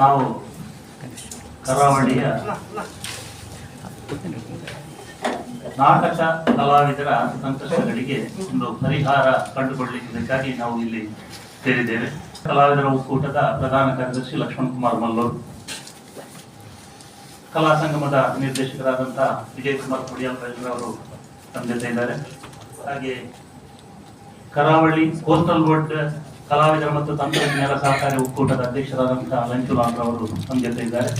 ನಾವು ಕರಾವಳಿಯ ನಾಟಕ ಕಲಾವಿದರ ಸಂಕಷ್ಟಗಳಿಗೆ ಒಂದು ಪರಿಹಾರ ಕಂಡುಕೊಳ್ಳಲಿಕ್ಕಾಗಿ ನಾವು ಇಲ್ಲಿ ಸೇರಿದ್ದೇವೆ. ಕಲಾವಿದರ ಒಕ್ಕೂಟದ ಪ್ರಧಾನ ಕಾರ್ಯದರ್ಶಿ ಲಕ್ಷ್ಮಣ್ ಕುಮಾರ್ ಮಲ್ಲೂರ್. ಕಲಾ ಸಂಗಮದ ನಿರ್ದೇಶಕರಾದಂತಹ ವಿಜಯ್ ಕುಮಾರ್ ಕೊಡಿಯಾಲ್ ಅವರು ಇದ್ದಾರೆ. ಹಾಗೆ ಕರಾವಳಿ ಕೋಸ್ಟಲ್ ಬೋರ್ಡ್ ಕಲಾವಿದರ ಮತ್ತು ತಂತ್ರಜ್ಞರ ಸಹಕಾರಿ ಒಕ್ಕೂಟದ ಅಧ್ಯಕ್ಷರಾದಂತಹ ಲಂಚುಲಾಲ್ ಅವರು ನಮ್ಮ ಜೊತೆ ಇದ್ದಾರೆ.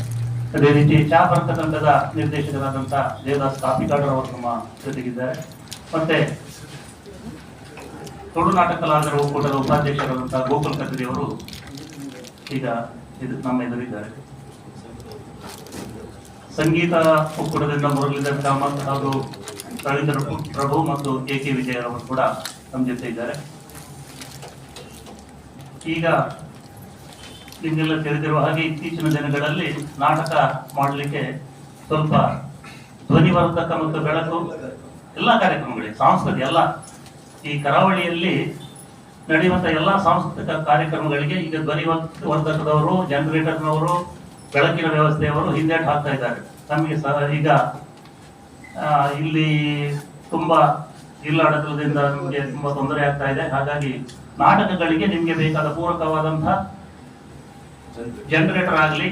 ಅದೇ ರೀತಿ ಚಾಪರ್ಕ ತಂಡದ ನಿರ್ದೇಶಕರಾದಂತಹ ದೇವದಾಸ್ ಕಾಪಿಕಾಡರ್ ಅವರು ನಮ್ಮ ಜೊತೆಗಿದ್ದಾರೆ. ಮತ್ತೆ ತುಳು ನಾಟಕ ಕಲಾವಿದರ ಒಕ್ಕೂಟದ ಉಪಾಧ್ಯಕ್ಷರಾದಂತಹ ಗೋಕುಲ್ ಕತ್ರಿ ಅವರು ಈಗ ಇದು ನಮ್ಮ ಎದುರಿದ್ದಾರೆ. ಸಂಗೀತ ಒಕ್ಕೂಟದಿಂದ ಮುರಳೀಧರ್ ಕಾಮತ್ ಹಾಗೂ ರವೀಂದ್ರ ಪ್ರಭು ಮತ್ತು ಕೆ ಕೆ ವಿಜಯ ಅವರು ಕೂಡ ನಮ್ಮ ಜೊತೆ ಇದ್ದಾರೆ. ಈಗ ನಿಮಗೆಲ್ಲ ತಿಳಿದಿರುವ ಹಾಗೆ ಇತ್ತೀಚಿನ ದಿನಗಳಲ್ಲಿ ನಾಟಕ ಮಾಡಲಿಕ್ಕೆ ಸ್ವಲ್ಪ ಧ್ವನಿವರ್ಧಕ ಮತ್ತು ಬೆಳಕು ಎಲ್ಲ ಕಾರ್ಯಕ್ರಮಗಳಿಗೆ ಸಾಂಸ್ಕೃತಿಕ ಎಲ್ಲ. ಈ ಕರಾವಳಿಯಲ್ಲಿ ನಡೆಯುವಂಥ ಎಲ್ಲ ಸಾಂಸ್ಕೃತಿಕ ಕಾರ್ಯಕ್ರಮಗಳಿಗೆ ಈಗ ಧ್ವನಿ ವರ್ಧಕದವರು ಜನರೇಟರ್ನವರು ಬೆಳಕಿನ ವ್ಯವಸ್ಥೆಯವರು ಹಿಂದೇಟು ಹಾಕ್ತಾ ಇದ್ದಾರೆ. ನಮಗೆ ಸಹ ಈಗ ಇಲ್ಲಿ ತುಂಬಾ ಜಿಲ್ಲಾಡಳಿತದಿಂದ ನಿಮಗೆ ತುಂಬಾ ತೊಂದರೆ ಆಗ್ತಾ ಇದೆ. ಹಾಗಾಗಿ ನಾಟಕಗಳಿಗೆ ನಿಮಗೆ ಬೇಕಾದ ಪೂರಕವಾದಂತಹ ಜನರೇಟರ್ ಆಗಲಿ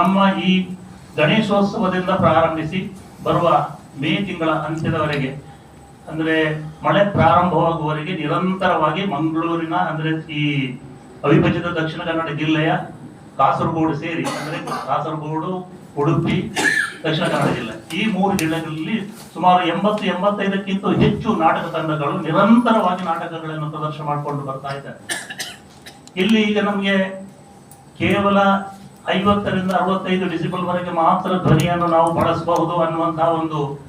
ನಮ್ಮ ಈ ಗಣೇಶೋತ್ಸವದಿಂದ ಪ್ರಾರಂಭಿಸಿ ಬರುವ ಮೇ ತಿಂಗಳ ಅಂತ್ಯದವರೆಗೆ, ಅಂದ್ರೆ ಮಳೆ ಪ್ರಾರಂಭವಾಗುವವರೆಗೆ ನಿರಂತರವಾಗಿ ಮಂಗಳೂರಿನ, ಅಂದ್ರೆ ಈ ಅವಿಭಜಿತ ದಕ್ಷಿಣ ಕನ್ನಡ ಜಿಲ್ಲೆಯ ಕಾಸರಗೋಡು ಸೇರಿ, ಅಂದ್ರೆ ಕಾಸರಗೋಡು, ಉಡುಪಿ, ದಕ್ಷಿಣ ಕನ್ನಡ ಜಿಲ್ಲೆ. ಈ ಮೂರು ಜಿಲ್ಲೆಗಳಲ್ಲಿ ಸುಮಾರು ಎಂಬತ್ತು ಎಂಬತ್ತೈದಕ್ಕಿಂತ ಹೆಚ್ಚು ನಾಟಕ ತಂಡಗಳು ನಿರಂತರವಾಗಿ ನಾಟಕಗಳನ್ನು ಪ್ರದರ್ಶನ ಮಾಡಿಕೊಂಡು ಬರ್ತಾ ಇದ್ದಾರೆ. ಇಲ್ಲಿ ಈಗ ನಮಗೆ ಕೇವಲ ಐವತ್ತರಿಂದ ಅರವತ್ತೈದು ಡಿಸಿಬಲ್ ವರೆಗೆ ಮಾತ್ರ ಧ್ವನಿಯನ್ನು ನಾವು ಬಳಸಬಹುದು ಅನ್ನುವಂತಹ ಒಂದು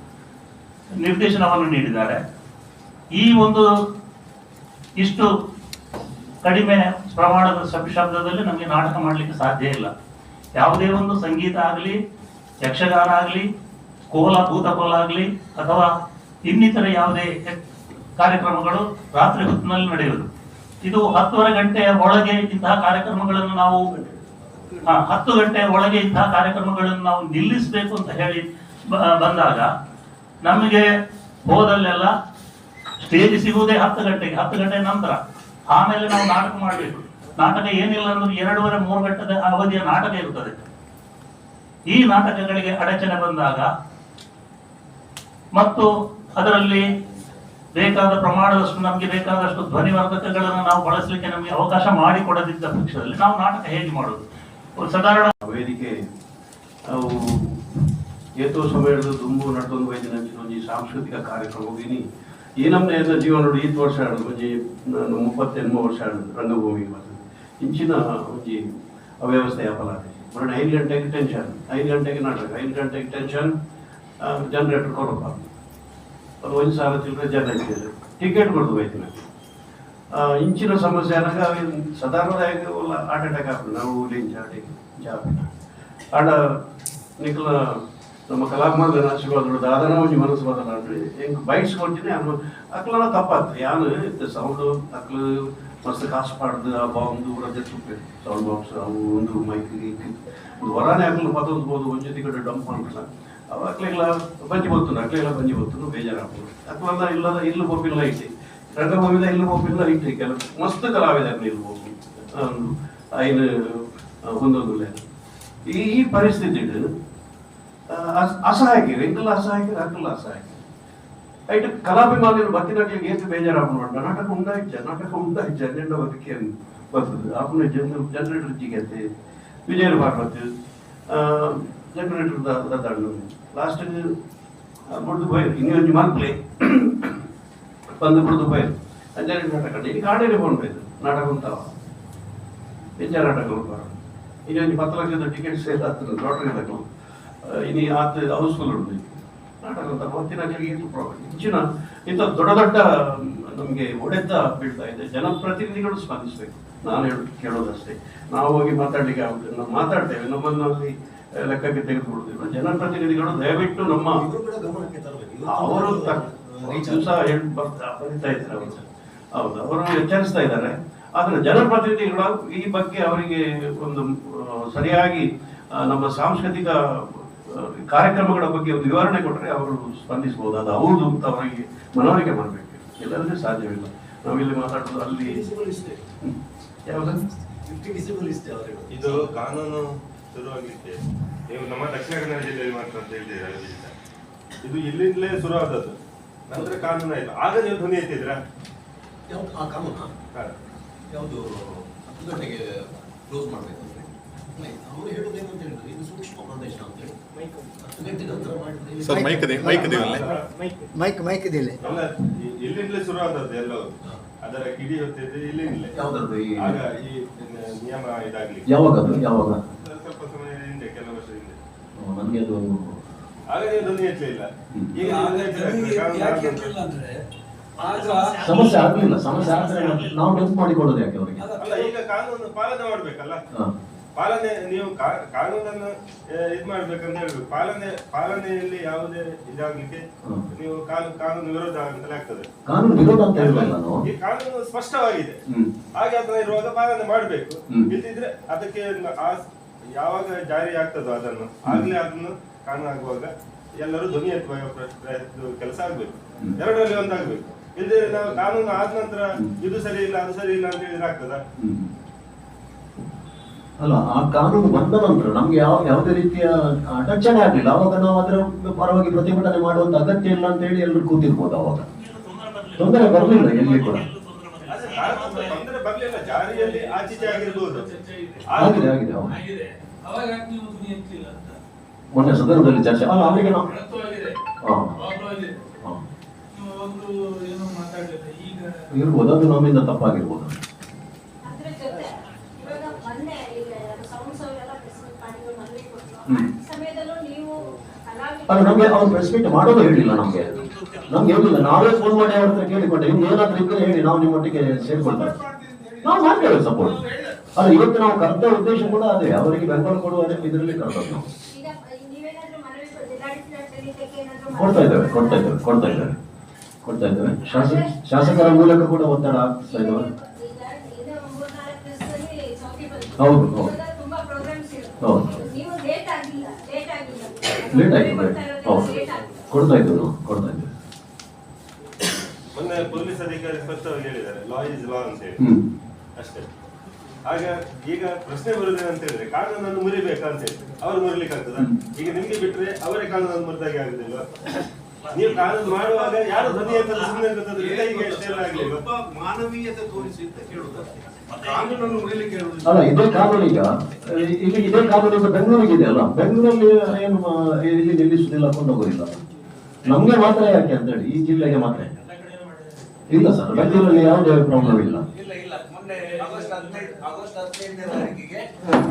ನಿರ್ದೇಶನವನ್ನು ನೀಡಿದ್ದಾರೆ. ಈ ಒಂದು ಇಷ್ಟು ಕಡಿಮೆ ಪ್ರಮಾಣದ ಶಬ್- ಶಬ್ದದಲ್ಲಿ ನಮಗೆ ನಾಟಕ ಮಾಡಲಿಕ್ಕೆ ಸಾಧ್ಯ ಇಲ್ಲ. ಯಾವುದೇ ಒಂದು ಸಂಗೀತ ಆಗಲಿ, ಯಕ್ಷಗಾನ ಆಗಲಿ, ಕೋಲ, ಭೂತಕೋಲ ಆಗಲಿ, ಅಥವಾ ಇನ್ನಿತರ ಯಾವುದೇ ಕಾರ್ಯಕ್ರಮಗಳು ರಾತ್ರಿ ಹೊತ್ತಿನಲ್ಲಿ ನಡೆಯುವುದು. ಇದು ಹತ್ತುವರೆ ಗಂಟೆಯ ಒಳಗೆ ಇಂತಹ ಕಾರ್ಯಕ್ರಮಗಳನ್ನು ನಾವು ಹತ್ತು ಗಂಟೆ ಒಳಗೆ ಇಂತಹ ಕಾರ್ಯಕ್ರಮಗಳನ್ನು ನಾವು ನಿಲ್ಲಿಸಬೇಕು ಅಂತ ಹೇಳಿ ಬಂದಾಗ ನಮಗೆ ಹೋದಲ್ಲೆಲ್ಲ ಸ್ಟೇಜ್ ಸಿಗುವುದೇ ಹತ್ತು ಗಂಟೆಗೆ, ಹತ್ತು ಗಂಟೆ ನಂತರ ಆಮೇಲೆ ನಾವು ನಾಟಕ ಮಾಡಬೇಕು. ನಾಟಕ ಏನಿಲ್ಲ ಅಂದ್ರೆ ಎರಡೂವರೆ, ಮೂರು ಗಂಟೆದ ಅವಧಿಯ ನಾಟಕ ಇರುತ್ತದೆ. ಈ ನಾಟಕಗಳಿಗೆ ಅಡಚಣೆ ಬಂದಾಗ ಮತ್ತು ಅದರಲ್ಲಿ ಬೇಕಾದ ಪ್ರಮಾಣದಷ್ಟು, ನಮಗೆ ಬೇಕಾದಷ್ಟು ಧ್ವನಿವರ್ಧಕಗಳನ್ನು ನಾವು ಬಳಸಲಿಕ್ಕೆ ನಮಗೆ ಅವಕಾಶ ಮಾಡಿಕೊಡದಿದ್ದ ಪಕ್ಷದಲ್ಲಿ ನಾವು ನಾಟಕ ಹೇಗೆ ಮಾಡೋದು ಸಾಧಾರಣ ವೇದಿಕೆ ನಾವು ಏತೋ ಸಮಯದ ದುಂಬು ನಡ್ದೊಂದು ವೈದ್ಯ ಸಾಂಸ್ಕೃತಿಕ ಕಾರ್ಯಕ್ರಮ ಹೋಗಿನಿ ಈ ನಮ್ಮ ಜೀವನ ಈತ್ ವರ್ಷ ಆಡೋದು ಒಂಜಿ ನಾನು ಮುಪ್ಪತ್ತೆಂಟು ವರ್ಷ ಆಡೋದು ರಂಗಭೂಮಿ ಬರ್ತದೆ ಇಂಚಿನ ಒಂಜಿ ಅವ್ಯವಸ್ಥೆ ಅಪಲಾದೆ ಬರೋಣ ಐದು ಗಂಟೆಗೆ ಟೆನ್ಷನ್ ಐದು ಗಂಟೆಗೆ ನಾಟಕ ಐದು ಗಂಟೆಗೆ ಟೆನ್ಷನ್ ಜನರೇಟರ್ ಕೊಡಪ್ಪ. ಅದು ಒಂದು ಸಾವಿರ ಚಿಲ್ಲರೆ ಜನ ಟಿಕೆಟ್ ಕೊಡ್ದು ಆ, ಇಂಚಿನ ಸಮಸ್ಯೆ ಅನಗ ಸಾಧಾರಣದಾಗ ಹಾರ್ಟ್ ಅಟ್ಯಾಕ್ ಆಗ್ತದೆ. ನಾವು ಊರಿನ ಜಾಡಿ ಜಾಬಿನ ಆಡ, ನಿಖಲ, ನಮ್ಮ ಕಲಾತ್ಮಕ ನಾಶಿಗಳದೊಡ ದಾದನವ ಮನಸ್ಸು ಬದಲ ಅಂಟ್ರಿ ಹೆಂಗೆ ಬೈಟ್ಸ್ಕೊಟ್ಟಿನಿ ಅನ್ನ ಅಕ್ಲನ ತಪ್ಪಾಗ್ತದೆ ಯಾನು ಸೌಂಡು, ಅಕ್ಲು, ಮಸ್ತ್ ಕಾಸು ಪಾಡ್ದು, ಆ ಬಾಂಬು ರಜೆ ತುಪ್ಪೆ. ಸೌಂಡ್ ಬಾಕ್ಸ್, ಅವು, ಒಂದು ಮೈಕ್ ಒಂದು ವರಾನೆ ಅಕ್ಲು ಮತ್ತೊಂದು ಒಂಜೊತೆ ಕಡೆ ಡಂಪ್ ಮಾಡ್ಬಿಡ ಅವ ಅಕ್ಲೆಲ್ಲ ಬಂಜಿ ಬರ್ತನು ಅಕ್ಲೆಲ್ಲ ಬಂಜಿ ಬರ್ತನು ಬೇಜಾರಾಗ್ಬೋದು ಅಕ್ಲೆಲ್ಲ ಇಲ್ಲದ ಇಲ್ಲೂ ಬೊಬ್ಬಿಲ್ಲ ಐತಿ ರಂಗಭೂಮಿದ ಇಲ್ಲು ಒಬ್ಬಿಲ್ಲ ಐತಿ ಕೆಲವು ಮಸ್ತ್ ಕಲಾವಿದರು ಇಲ್ಲಿ ಬೋಪಿ ಐನು ಹೊಂದೋದಿಲ್ಲ ಈ ಈ ಪರಿಸ್ಥಿತಿ ಅಸಹಾಯಕರು ಎಂಕಲ್ಲ ಅಸಹಾಯಕರು ಅಕ್ಕಲ್ಲ ಅಸಹಾಯಕ ಕಲಾಭಿಮಾನಿ ಕಲಾಭಿಮಾನಿಗಳು ಬತ್ತಿನಕ್ಕೆ ಏತು ಬೇಜಾರಾಗ್ಬಿಡ ನಾಟಕ ಉಂಟಾಯ್ತ ನಾಟಕ ಉಂಟಾಯ್ತ ಜನ ಬದುಕಿ ಬರ್ತದೆ. ಆಪನ ಜನ ಜನರೇಟರ್ ಜಿಗತ್ತೆ ವಿಜಯ ಭಾಗವತ್ ಜನರೇಟರ್ ದಂಡು. ಲಾಸ್ಟ್ ಹೋಯ್ತು ಇನ್ನೊಂದು ಮಲ್ಪ್ಲೆ ಬಂದು. ಕುಡಿದು ಬಯಲು ಅಂಜಾರಿ ನಾಟಕ ಈಗ ಕಾಡೇನೆ ಬಂದ್ಬೇಕು ನಾಟಕ ಉಂಟಾವ. ಹೆಚ್ಚ ನಾಟಕಗಳು ಬರೋದು ಇನ್ನೊಂದು ಪತ್ತು ಲಕ್ಷದ ಟಿಕೆಟ್ ಸೇಲ್ ಆಗ್ತದೆ ಲಾಟ್ರಿ ತಗೊಳ್ಳು ಇನ್ನು ಆಗ್ತದೆ ಹೌಸ್ಫುಲ್ ಉಂಟು. ನಾಟಕದ ಹೊತ್ತಿನ ಕೆಲವು ಪ್ರಾಬ್ಲಮ್ ಹೆಚ್ಚಿನ ಇಂಥ ದೊಡ್ಡ ದೊಡ್ಡ ನಮಗೆ ಒಡೆತ ಬೀಳ್ತಾ ಇದೆ. ಜನಪ್ರತಿನಿಧಿಗಳು ಸ್ಪಂದಿಸಬೇಕು. ನಾನು ಹೇಳ ಕೇಳೋದಷ್ಟೇ. ನಾವು ಹೋಗಿ ಮಾತಾಡಲಿಕ್ಕೆ ಆಗುತ್ತೆ ನಾವು ಮಾತಾಡ್ತೇವೆ. ನಮ್ಮನ್ನು ಅಲ್ಲಿ ಲೆಕ್ಕಕ್ಕೆ ತೆಗೆದುಕೊಳ್ಳುವುದಿಲ್ಲ ಜನಪ್ರತಿನಿಧಿಗಳು ದಯವಿಟ್ಟು ನಮ್ಮ ಅವರು ಒಂದು ದಿವಸ ಹೇಳಿ ಬರ್ತಾ ಬರೀತಾ ಇದ್ದಾರೆ ಅವರು ಹೌದು ಅವರು ಎಚ್ಚರಿಸ್ತಾ ಇದ್ದಾರೆ. ಆದ್ರೆ ಜನಪ್ರತಿನಿಧಿಗಳು ಈ ಬಗ್ಗೆ ಅವರಿಗೆ ಒಂದು ಸರಿಯಾಗಿ ನಮ್ಮ ಸಾಂಸ್ಕೃತಿಕ ಕಾರ್ಯಕ್ರಮಗಳ ಬಗ್ಗೆ ಒಂದು ವಿವರಣೆ ಕೊಟ್ಟರೆ ಅವರು ಸ್ಪಂದಿಸಬಹುದು. ಅದು ಹೌದು ಅಂತ ಅವರಿಗೆ ಮನವರಿಕೆ ಮಾಡಬೇಕು. ಎಲ್ಲರಿಗೂ ಸಾಧ್ಯವಿಲ್ಲ. ನಾವಿಲ್ಲಿ ಮಾತಾಡೋದು ಅಲ್ಲಿ. ಇದು ಕಾನೂನು ಶುರುವಾಗಲಿಕ್ಕೆ. ನೀವು ನಮ್ಮ ದಕ್ಷಿಣ ಕನ್ನಡ ಜಿಲ್ಲೆಯಲ್ಲಿ ಮಾತ್ರ ಅಂತ ಹೇಳಿದ್ದೀರಾ. ಇದು ಇಲ್ಲಿಂದಲೇ ಶುರುವಾದದ್ದು. ನಂತರ ಕಾನೂನು ಆಯ್ತು. ಆಗ ನೀವು ಧ್ವನಿ ಎತ್ತಿದ್ರ ಯಾವ್ದು ಆ ಕಾನೂನು. ಯಾವುದು ಹತ್ತು ಗಂಟೆಗೆ ಕ್ಲೋಸ್ ಮಾಡಬೇಕು ಅಂದ್ರೆ ಅವರು ಹೇಳೋದು ಏನು ಅಂತ ಹೇಳಿದ್ರು ಇದು ಸೂಕ್ಷ್ಮ ಪ್ರದೇಶ ಅಂತ ಹೇಳಿ. ಹತ್ತು ಗಂಟೆ ನಂತರ ಮಾಡಿದ್ರೆ ಸರ್ ಮೈಕ್ ಇದೆ ಮೈಕ್ ಇದೆ ಅಲ್ಲೇ ಮೈಕ್ ಮೈಕ್ ಇದೆ ಎಲ್ಲ ಅಲ್ಲ ಇಲ್ಲಿಂದಲೇ ಶುರುವಾದದ್ದು ಎಲ್ಲವೂ. ಅದರ ಕಿಡಿ ಹೊತ್ತಿದ್ದು ಇಲ್ಲಿಂದಲೇ. ಯಾವ್ದ್ರದ್ದು ಈ ಆಗ ಈ ನಿಯಮ ಇದಾಗ್ಲಿ ಯಾವಾಗ ಯಾವಾಗ? ಸ್ವಲ್ಪ ಸಮಯ ಹಿಂದೆ ಕೆಲವು ವರ್ಷ ಹಿಂದೆ. ನನಗೆ ಅದು ಆಗ ನೀವು ಧ್ವನಿ ಎತ್ತಲಿಲ್ಲ ಈಗ ಯಾಕೆ ಅಂದ್ರೆ ಆಗ ಸಮಸ್ಯೆ ಆಗ್ಲಿಲ್ಲ. ಸಮಸ್ಯೆ ಆದ್ರೆ ನಾವು ನೆನಪು ಮಾಡಿಕೊಳ್ಳೋದು ಯಾಕೆ ಅವರಿಗೆ? ಅಲ್ಲ ಈಗ ಕಾನೂನು ಪಾಲನೆ ಮಾಡ್ಬೇಕಲ್ಲ. ಪಾಲನೆ ನೀವು ಕಾನೂನನ್ನು ಇದ್ ಮಾಡ್ಬೇಕಂತ ಹೇಳ್ಬೇಕು. ಪಾಲನೆ ಪಾಲನೆಯಲ್ಲಿ ಯಾವುದೇ ಇದಾಗ್ಲಿಕ್ಕೆ ನೀವು ಕಾನೂನು ಕಾನೂನು ವಿರೋಧ ಅಂತಲೇ ಆಗ್ತದೆ. ಕಾನೂನು ವಿರೋಧ ಅಂತ ಈ ಕಾನೂನು ಸ್ಪಷ್ಟವಾಗಿದೆ. ಹಾಗೆ ಅದನ್ನ ಇರುವಾಗ ಪಾಲನೆ ಮಾಡ್ಬೇಕು. ಇಲ್ದಿದ್ರೆ ಅದಕ್ಕೆ ಆ ಯಾವಾಗ ಜಾರಿ ಆಗ್ತದೋ ಅದನ್ನು ಆಗ್ಲೇ ಅದನ್ನು ಕಾನೂನು ಆಗುವಾಗ ಎಲ್ಲರೂ ಧ್ವನಿ ಎತ್ತುವ ಕೆಲಸ ಆಗ್ಬೇಕು. ಎರಡರಲ್ಲಿ ಒಂದಾಗ್ಬೇಕು. ಇಲ್ಲದೆ ನಾವು ಕಾನೂನು ಆದ ನಂತರ ಇದು ಸರಿ ಇಲ್ಲ ಅದು ಸರಿ ಇಲ್ಲ ಅಂತ ಹೇಳಿದ್ರೆ ಆಗ್ತದ. ಅಲ್ಲ ಆ ಕಾನೂನು ಬಂದ ನಂತರ ನಮ್ಗೆ ಯಾವ ಯಾವುದೇ ರೀತಿಯ ಅಡಚಣೆ ಆಗ್ಲಿಲ್ಲ. ಅವಾಗ ನಾವು ಅದರ ಪರವಾಗಿ ಪ್ರತಿಭಟನೆ ಮಾಡುವಂತ ಅಗತ್ಯ ಇಲ್ಲ ಅಂತ ಹೇಳಿ ಎಲ್ಲರೂ ಕೂತಿರ್ಬೋದು ಅವಾಗ. ತೊಂದರೆ ಬರಲಿಲ್ಲ ಎಲ್ಲಿ ಕೂಡ. ತೊಂದರೆ ಬರ್ಲಿಲ್ಲ ಜಾರಿಯಲ್ಲಿ ಆಚೀಚೆ ಆಗಿರ್ಬೋದು. ಆಗಿದೆ ಆಗಿದೆ ಅವಾಗ ನೀವು ಮೊನ್ನೆ ಸದನದಲ್ಲಿ ಚರ್ಚೆ. ಅಲ್ಲ ಅವರಿಗೆ ನಾವು ಇರ್ಬೋದು ಅದು ನಮ್ಮಿಂದ ತಪ್ಪಾಗಿರ್ಬೋದು. ಅಲ್ಲ ನಮಗೆ ಅವ್ರು ಪ್ರೆಸ್ ಮೀಟ್ ಮಾಡೋದು ಹೇಳಿಲ್ಲ ನಮಗೆ. ನಮ್ಗೆ ಹೇಳಿಲ್ಲ. ನಾವೇ ಫೋನ್ ಮಾಡಿ ಅವ್ರ ಹತ್ರ ಕೇಳಿಕೊಂಡೆ. ಇನ್ನು ಏನಾದ್ರೂ ಇದ್ರೆ ಹೇಳಿ ನಾವು ನಿಮ್ಮೊಟ್ಟಿಗೆ ಸೇರ್ಕೊಳ್ತೇವೆ. ನಾವು ಮಾಡ್ತೇವೆ ಸಪೋರ್ಟ್ ಅಲ್ಲ ಇವತ್ತು ನಾವು ಕರೆದ ಉದ್ದೇಶ ಕೂಡ ಅದೇ. ಅವರಿಗೆ ಬೆಂಬಲ ಕೊಡುವ ಇದರಲ್ಲಿ ಕರೆದದ್ದು ನಾವು. ಕೊಡ್ತಾ ಇದ್ದಾರೆ ಕೊಡ್ತಾ ಇದ್ದಾರೆ ಕೊಡ್ತಾ ಇದ್ದಾರೆ ಕೊಡ್ತಾ ಇದ್ದಾರೆ. ಶಾಸಕ ಶಾಸಕರ ಮೂಲಕ ಕೂಡ ಒತ್ತಡ ಆಗ್ತಾ ಬಂತು. ಹೌದು, ಹೌದು. ಹೌದು. ನೀವು ಲೇಟ್ ಇದ್ದರು ಹೌದು. ಕೊಡ್ತಾ ಇದ್ದಾರೆ ಕೊಡ್ತಾ ಇದ್ದೇವೆ ಮೊನ್ನೆ ಪೊಲೀಸ್ ಅಧಿಕಾರಿ ಸ್ಪಷ್ಟವಾಗಿ ಹೇಳಿದ್ದಾರೆ ಲಾ ಇಸ್ ಲಾ ಅಂತ ಹೇಳಿ. ಅಷ್ಟೇ. ಆಗ ಈಗ ಪ್ರಶ್ನೆ ಬರುವುದೇನಂತ ಹೇಳಿದ್ರೆ ಕಾನೂನನ್ನು ಮುರಿಬೇಕಾ ಅಂತ ಹೇಳಿ ಅವರು ಮುರಿಲಿಕ್ಕೆ ಆಗ್ತದ ಈಗ ನಿಮ್ಗೆ ಬಿಟ್ರೆ ಅವರೇ ಕಾನೂನನ್ನು ಮುರಿದಾಗೆ ಆಗುದಿಲ್ಲ ನೀವು ಕಾನೂನು ಮಾಡುವಾಗ ಯಾರು ಧ್ವನಿ ಅಂತ ಸುಮ್ಮನೆ ಗೊತ್ತಾದ್ರೆ ಈಗ ಎಷ್ಟೆಲ್ಲ ಆಗ್ಲಿಲ್ಲ ಒಬ್ಬ ಮಾನವೀಯತೆ ತೋರಿಸಿ ಅಂತ ಕೇಳುವುದಷ್ಟೇ ಕಾನೂನನ್ನು ಮುರಿಲಿಕ್ಕೆ ಹೇಳುದು ಅಲ್ಲ ಇದೇ ಕಾನೂನು ಈಗ. ಇಲ್ಲಿ ಇದೇ ಕಾನೂನು ಈಗ ಬೆಂಗಳೂರಿಗೆ ಇದೆ ಅಲ್ಲ? ಬೆಂಗಳೂರಲ್ಲಿ ಏನು ಇಲ್ಲಿ ನಿಲ್ಲಿಸುದಿಲ್ಲ ಕೊಂಡೋಗೋದಿಲ್ಲ ನಮ್ಗೆ ಮಾತ್ರ ಯಾಕೆ ಅಂತ ಹೇಳಿ ಈ ಜಿಲ್ಲೆಗೆ ಮಾತ್ರ ಇಲ್ಲ ಸರ್ ಬೆಂಗಳೂರಲ್ಲಿ ಯಾವುದೇ ಪ್ರಾಬ್ಲಮ್ ಇಲ್ಲ ಆಗಸ್ಟ್ ಹದಿನೈದು ಆಗಸ್ಟ್ ಹದಿನೈದನೇ ತಾರೀಕಿಗೆ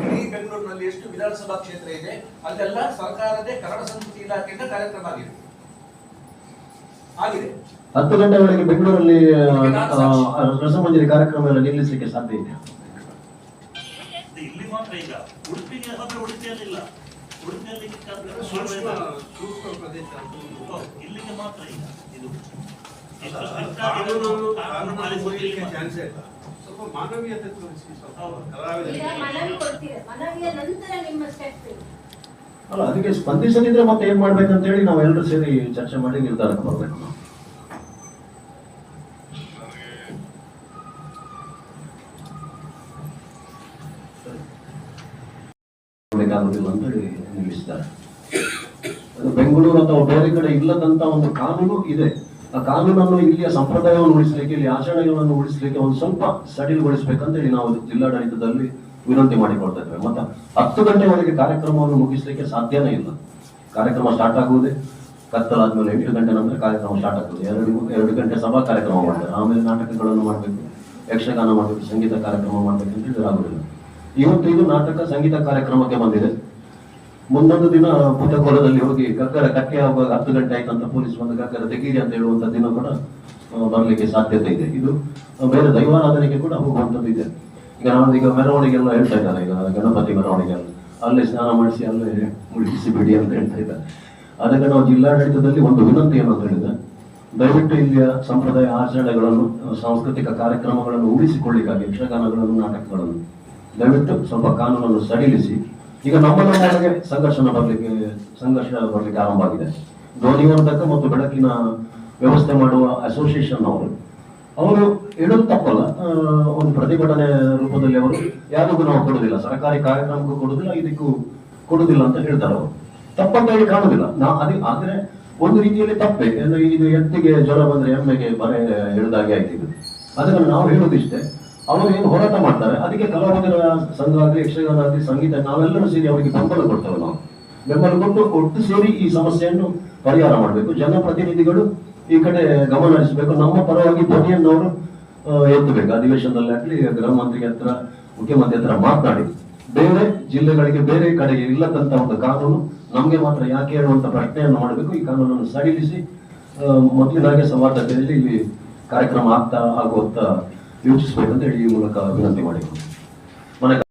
ಇಡೀ ಬೆಂಗಳೂರಿನಲ್ಲಿ ಎಷ್ಟು ವಿಧಾನಸಭಾ ಕ್ಷೇತ್ರ ಇದೆ ಅಲ್ಲೆಲ್ಲ ಸರ್ಕಾರದೇ ಕನ್ನಡ ಸಂಸ್ಕೃತಿ ಇಲಾಖೆಯಿಂದ ಕಾರ್ಯಕ್ರಮ ಆಗಿದೆ. ಆಗಿದೆ. ಹತ್ತು ಗಂಟೆವರೆಗೆ ಬೆಂಗಳೂರಲ್ಲಿ ಆ, ಆ, ರಸಮಂಜರಿ ಕಾರ್ಯಕ್ರಮ ಎಲ್ಲ ನಿಲ್ಲಿಸಲಿಕ್ಕೆ ಸಾಧ್ಯ ಇದೆ? ಇಲ್ಲಿ ಮಾತ್ರ ಈಗ. ಉಡುಪಿಗೆ ಹೋದ್ರೆ ಉಡುಪಿಯಲ್ಲಿ ಇಲ್ಲ ಉಡುಪಿಯಲ್ಲಿ ಸೂಕ್ಷ್ಮ ಪ್ರದೇಶ ಇಲ್ಲಿಗೆ ಮಾತ್ರ ಈಗ ಇದು. ಅಲ್ಲ, ಅದಕ್ಕೆ ಸ್ಪಂದಿಸದಿದ್ರೆ ಮತ್ತೆ ಏನ್ ಮಾಡ್ಬೇಕಂತ ಹೇಳಿ ನಾವೆಲ್ಲರೂ ಸೇರಿ ಚರ್ಚೆ ಮಾಡಿ ನಿರ್ಧಾರಕ್ಕೆ ಬರಬೇಕು ನಾವು. ಅಂತ ಹೇಳಿ ಬೆಂಗಳೂರು ಅಥವಾ ಬೇರೆ ಕಡೆ ಇಲ್ಲದಂತ ಒಂದು ಕಾನೂನು ಇದೆ. ಆ ಕಾನೂನನ್ನು ಇಲ್ಲಿಯ ಸಂಪ್ರದಾಯವನ್ನು ಉಳಿಸಲಿಕ್ಕೆ, ಇಲ್ಲಿ ಆಚರಣೆಗಳನ್ನು ಉಳಿಸಲಿಕ್ಕೆ ಒಂದು ಸ್ವಲ್ಪ ಸಡಿಲಗೊಳಿಸಬೇಕಂತ ಹೇಳಿ ನಾವು ಜಿಲ್ಲಾಡಳಿತದಲ್ಲಿ ವಿನಂತಿ ಮಾಡಿಕೊಳ್ತಾ ಇದ್ದೇವೆ. ಮತ್ತೆ ಹತ್ತು ಗಂಟೆವರೆಗೆ ಕಾರ್ಯಕ್ರಮವನ್ನು ಮುಗಿಸಲಿಕ್ಕೆ ಸಾಧ್ಯನೇ ಇಲ್ಲ. ಕಾರ್ಯಕ್ರಮ ಸ್ಟಾರ್ಟ್ ಆಗುವುದೇ? ಕತ್ತಲಾದ್ಮೇಲೆ ಎಂಟು ಗಂಟೆ ನಂತರ ಕಾರ್ಯಕ್ರಮ ಸ್ಟಾರ್ಟ್ ಆಗ್ತದೆ. ಎರಡು ಎರಡು ಗಂಟೆ ಸಭಾ ಕಾರ್ಯಕ್ರಮ ಮಾಡ್ತಾರೆ. ಆಮೇಲೆ ನಾಟಕಗಳನ್ನು ಮಾಡಬೇಕು. ಯಕ್ಷಗಾನ ಮಾಡಬೇಕು, ಸಂಗೀತ ಕಾರ್ಯಕ್ರಮ ಮಾಡಬೇಕು ಅಂತ ಹೇಳಿದ್ರೆ. ಆಗುದಿಲ್ಲ ಇವತ್ತು ಇದು ನಾಟಕ, ಸಂಗೀತ ಕಾರ್ಯಕ್ರಮಕ್ಕೆ ಬಂದಿದೆ. ಮುಂದೊಂದು ದಿನ ಪುತ್ತಕೋಲದಲ್ಲಿ ಹೋಗಿ ಗಗ್ಗರ ಕಟ್ಟೆ ಆಗುವಾಗ ಹತ್ತು ಗಂಟೆ ಅಂತ ಪೊಲೀಸ್ ಬಂದು ಗಗ್ಗರ ತೆಗೀರಿ ಅಂತ ಹೇಳುವಂತ ದಿನ ಕೂಡ ಬರಲಿಕ್ಕೆ ಸಾಧ್ಯತೆ ಇದೆ. ಇದು ಬೇರೆ ದೈವಾರಾಧನೆಗೆ ಕೂಡ ಹೋಗುವಂಥದ್ದು ಇದೆ. ಈಗ ನಾವು ಈಗ ಮೆರವಣಿಗೆ ಎಲ್ಲ ಹೇಳ್ತಾ ಇದ್ದಾರೆ. ಈಗ ಗಣಪತಿ ಮೆರವಣಿಗೆ ಅಲ್ಲೇ ಸ್ನಾನ ಮಾಡಿಸಿ, ಅಲ್ಲೇ ಮುಳುಗಿಸಿ ಬಿಡಿ ಅಂತ ಹೇಳ್ತಾ ಇದ್ದಾರೆ. ಅದಕ್ಕೆ ನಾವು ಜಿಲ್ಲಾಡಳಿತದಲ್ಲಿ ಒಂದು ವಿನಂತಿ ಏನಂತ ಹೇಳಿದ್ರೆ ದಯವಿಟ್ಟು ಇಲ್ಲಿಯ ಸಂಪ್ರದಾಯ ಆಚರಣೆಗಳನ್ನು, ಸಾಂಸ್ಕೃತಿಕ ಕಾರ್ಯಕ್ರಮಗಳನ್ನು ಉಳಿಸಿಕೊಳ್ಳಿಕ್ಕಾಗಿ ಯಕ್ಷಗಾನಗಳನ್ನು, ನಾಟಕಗಳನ್ನು ದಯವಿಟ್ಟು ಸ್ವಲ್ಪ ಕಾನೂನನ್ನು ಸಡಿಲಿಸಿ ಈಗ ನಮ್ಮ ನಮ್ಮೊಳಗೆ ಸಂಘರ್ಷಣ ಬರಲಿಕ್ಕೆ, ಸಂಘರ್ಷ ಬರಲಿಕ್ಕೆ ಆರಂಭ ಆಗಿದೆ. ಧ್ವನಿವರ್ಧಕ ಮತ್ತು ಬೆಳಕಿನ ವ್ಯವಸ್ಥೆ ಮಾಡುವ ಅಸೋಸಿಯೇಷನ್ ಅವರು. ಅವರು ಇಡೋದು ತಪ್ಪಲ್ಲ ಒಂದು ಪ್ರತಿಭಟನೆ ರೂಪದಲ್ಲಿ ಅವರು, ಯಾರಿಗೂ ನಾವು ಕೊಡುದಿಲ್ಲ ಸರ್ಕಾರಿ ಕಾರ್ಯಕ್ರಮಕ್ಕೂ ಕೊಡುದಿಲ್ಲ ಇದಕ್ಕೂ ಕೊಡುದಿಲ್ಲ ಅಂತ ಹೇಳ್ತಾರೆ ಅವರು. ತಪ್ಪಂತ ಹೇಳಿ ಕಾಣುದಿಲ್ಲ ನಾ ಅದೇ, ಆದ್ರೆ ಒಂದು ರೀತಿಯಲ್ಲಿ ತಪ್ಪೆ. ಇದು ಎತ್ತಿಗೆ ಜ್ವರ ಬಂದ್ರೆ ಎಮ್ಮೆಗೆ ಬರೆ ಹೇಳಿದಾಗೆ ಆಯ್ತು ಇದು ಅದನ್ನು ನಾವು ಹೇಳೋದಿಷ್ಟೇ ಅವರು ಏನು ಹೋರಾಟ ಮಾಡ್ತಾರೆ. ಅದಕ್ಕೆ ಕಲಾವಿದರ ಸಂಘ ಆಗಲಿ ಯಕ್ಷಗಾನ ಆಗಲಿ ಸಂಗೀತ, ನಾವೆಲ್ಲರೂ ಸೇರಿ ಅವರಿಗೆ ಬೆಂಬಲ ಕೊಡ್ತೇವೆ ನಾವು. ಬೆಂಬಲ ಕೊಟ್ಟು ಒಟ್ಟು ಸೇರಿ ಈ ಸಮಸ್ಯೆಯನ್ನು ಪರಿಹಾರ ಮಾಡಬೇಕು. ಜನಪ್ರತಿನಿಧಿಗಳು ಈ ಕಡೆ ಗಮನ ಹರಿಸಬೇಕು. ನಮ್ಮ ಪರವಾಗಿ ಧ್ವನಿಯನ್ನು ಅವರು ಎತ್ತಬೇಕು. ಅಧಿವೇಶನದಲ್ಲಿ ಆಗಲಿ ಗೃಹ ಮಂತ್ರಿ ಹತ್ರ, ಮುಖ್ಯಮಂತ್ರಿ ಹತ್ರ ಮಾತನಾಡಿ. ಬೇರೆ ಜಿಲ್ಲೆಗಳಿಗೆ ಬೇರೆ ಕಡೆಗೆ ಇಲ್ಲದಂತ ಒಂದು ಕಾನೂನು ನಮಗೆ ಮಾತ್ರ ಯಾಕೆ ಹೇಳುವಂತ ಪ್ರಶ್ನೆಯನ್ನು ಮಾಡಬೇಕು. ಈ ಕಾನೂನನ್ನು ಸಡಿಲಿಸಿ ಮೊದಲಿನಾಗೆ ಸೌಹಾರ್ದತೆಯಲ್ಲಿ ಇಲ್ಲಿ ಕಾರ್ಯಕ್ರಮ ಆಗ್ತಾ ಆಗುವಂತ ಯೋಚಿಸಬೇಕಂತ ಹೇಳಿ ಈ ಮೂಲಕ ವಿನಂತಿ ಮಾಡಿಕೊಂಡು